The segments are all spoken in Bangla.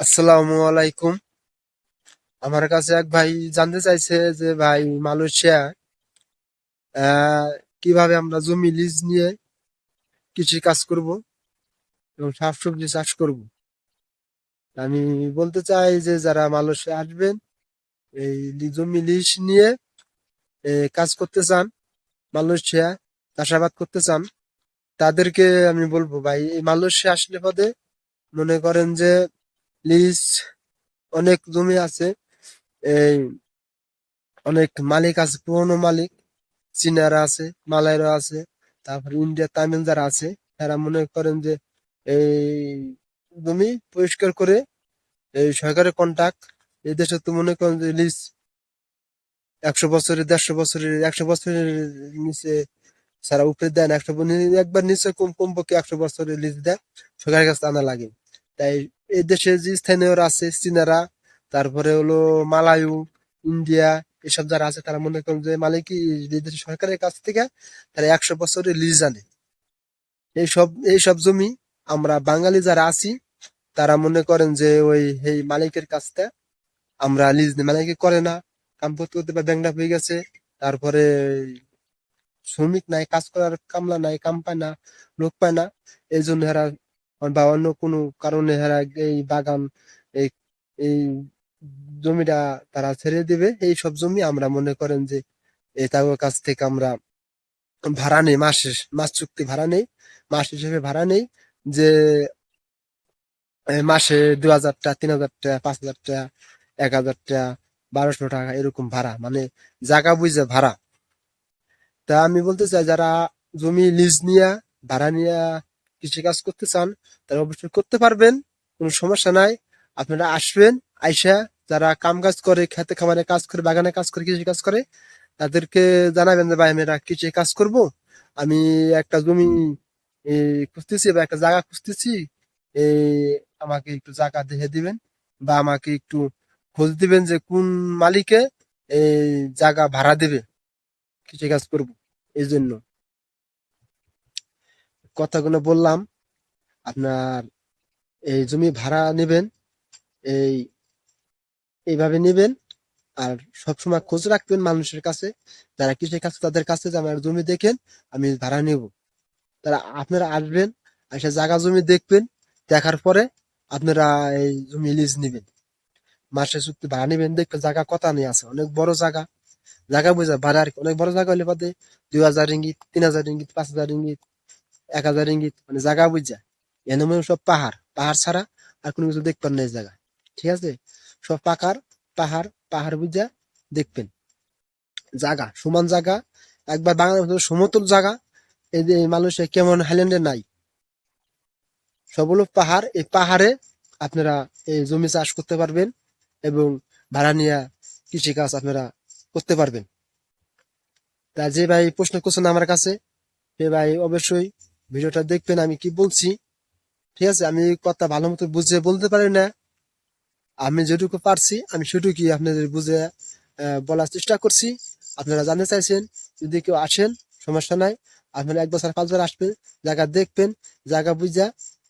আসসালামু আলাইকুম। আমার কাছে এক ভাই জানতে চাইছে যে, ভাই মালয়েশিয়া কীভাবে আমরা জমি লিজ নিয়ে কৃষি কাজ করব এবং শাকসবজি চাষ করব? আমি বলতে চাই যে, যারা মালয়েশিয়া আসবেন, এই জমি লিজ নিয়ে কাজ করতে চান, মালয়েশিয়া চাষাবাদ করতে চান, তাদেরকে আমি বলব, ভাই, এই মালয়েশিয়া আসলে পদে মনে করেন যে লিজ অনেক জমি আছে। এই অনেক মালিক আছে, পুরনো মালিক, চীনারা আছে, মালাইরা আছে, তারপরে ইন্ডিয়া তামিল যারা আছে, তারা মনে করেন যে এই জমি পরিষ্কার করে এই সরকারের কন্ট্রাক্ট এই দেশে তো মনে করেন যে লিজ একশো বছরের দেড়শো বছরের একশো বছরের নিচে সারা উপরে দেন, একশো একবার নিচে কম কমপক্ষে একশো বছরের লিজ দেয় সরকারের কাছে আনা লাগে। তাই এই যে স্থানীয়রা আছে, চীনারা, তারপরে হলো মালায়ু, ইন্ডিয়া, এসব যারা আছে, তারা মনে করেন যে মালিক সরকারের কাছ থেকে তারা একশো বছরের লিজ আনে এইসব এইসব জমি আমরা বাঙালি যারা আছি, তারা মনে করেন যে ওই, এই মালিকের কাছটা আমরা লিজ মালিকে করে না, কাম করতে বা ব্যাংকটা হয়ে গেছে, তারপরে শ্রমিক নাই, কাজ করার কামলা নাই, কাম পায় না, লোক পায় না, এই জন্য এরা বা অন্য কোনো কারণে এরা এই বাগান, এই এই জমিটা তারা ছেড়ে দিবে, এই সব জমি আমরা মনে করেন যে তাদের কাছ থেকে আমরা ভাড়া নেই, মাসে মাস চুক্তি ভাড়া নেই, মাস হিসেবে ভাড়া নেই যে মাসে দু হাজার টাকা, তিন হাজার টাকা, পাঁচ হাজার টাকা, এক হাজার টাকা, বারোশো টাকা এরকম ভাড়া মানে জায়গা বুঝে ভাড়া। তা আমি বলতে চাই, যারা জমি লিজ নিয়ে, ভাড়া নিয়ে কৃষি কাজ করতে চান তারা অবশ্যই করতে পারবেন, কোনো সমস্যা নাই। আপনারা আসবেন, আইসা যারা কাম কাজ করে, খেতে খামারে কাজ করে, বাগানে কাজ করে, কৃষি কাজ করে, তাদেরকে জানাবেন যে, ভাই আমরা কৃষি কাজ করব। আমি একটা জমি খুঁজতেছি বা একটা জায়গা খুঁজতেছি। আমাকে একটু জায়গা দেখে দিবেন বা আমাকে একটু খোঁজ দিবেন যে, কোন মালিকে এই জায়গা ভাড়া দেবে। কৃষি কাজ করব, এই জন্য। কথাগুলো বললাম, আপনার এই জমি ভাড়া নেবেন, এই, এইভাবে নেবেন, আর সবসময় খোঁজ রাখবেন মানুষের কাছে, যারা কৃষি কাজ তাদের কাছে যে আমার জমি দেখেন, আমি ভাড়া নেব। তারা আপনারা আসবেন, এসে জায়গা জমি দেখবেন, দেখার পরে আপনারা এই জমি লিজ নেবেন। মাসে চুক্তি ভাড়া নেবেন, দেখবেন জায়গা কথা নিয়ে আছে, অনেক বড় জায়গা। জায়গা বোঝা, ভাড়া আর অনেক বড় জায়গা হলে বাদে দুই হাজার রিঙ্গিত, তিন হাজার রিঙ্গিত, পাঁচ হাজার রিঙ্গিত এক হাজার ইঙ্গিত মানে জায়গা বুঝা। এনে সব পাহাড়। পাহাড় ছাড়া আর কোনো কিছু দেখবেন না এই জায়গা। ঠিক আছে? সব পাকার, পাহাড় পাহাড় বুঝা দেখবেন। জায়গা, সমান জায়গা। একবার বাংলাদেশ সমতল জায়গা। এই মালয়েশিয়া কেমন হাইল্যান্ডে নাই। সব পাহাড়। এই পাহাড়ে আপনারা এই জমি চাষ করতে পারবেন এবং ভাড়া নিয়ে কৃষি কাজ আপনারা করতে পারবেন। তা যে ভাই প্রশ্ন করছেন আমার কাছে, সে ভাই অবশ্যই ভিডিওটা দেখবেন, আমি কি বলছি? ঠিক আছে, আমি কথা ভালো মতো বুঝে বলতে পারি না। আমি যেটুকু পারছি, আমি সেটুকুই আপনাদের বুঝে বলার চেষ্টা করছি। আপনারা জানতে চাইছেন, যদি কেউ আসেন, সমস্যা নাই। আপনারা এক বছর, পাঁচ বছর আসবেন, জায়গা দেখবেন, জায়গা বুঝা,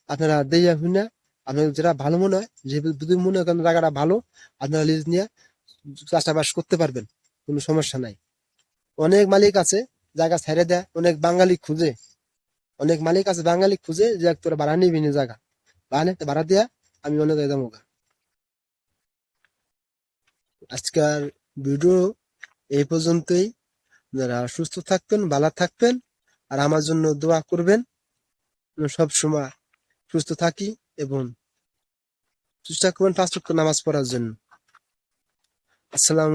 আপনারা দিয়ে শুনে আপনার যেটা ভালো মনে হয়, যে যদি মনে হয় জায়গাটা ভালো, আপনারা লিজ নিয়ে চাষাবাস করতে পারবেন, কোনো সমস্যা নাই। অনেক মালিক আছে, জায়গা ছেড়ে দেয়, অনেক বাঙালি খুঁজে। অনেক মালিক আছে বাঙালি খুঁজে যে তোরা ভাড়া নিবি জায়গা। ভাড়া নিতে ভাড়া দিয়া আমি অনেক আজকের ভিডিও এই পর্যন্তই। যারা সুস্থ থাকবেন, ভালো থাকবেন আর আমার জন্য দোয়া করবেন। সব সময় সুস্থ থাকি এবং চেষ্টা করবেন পাঁচ নামাজ পড়ার জন্য। আসসালাম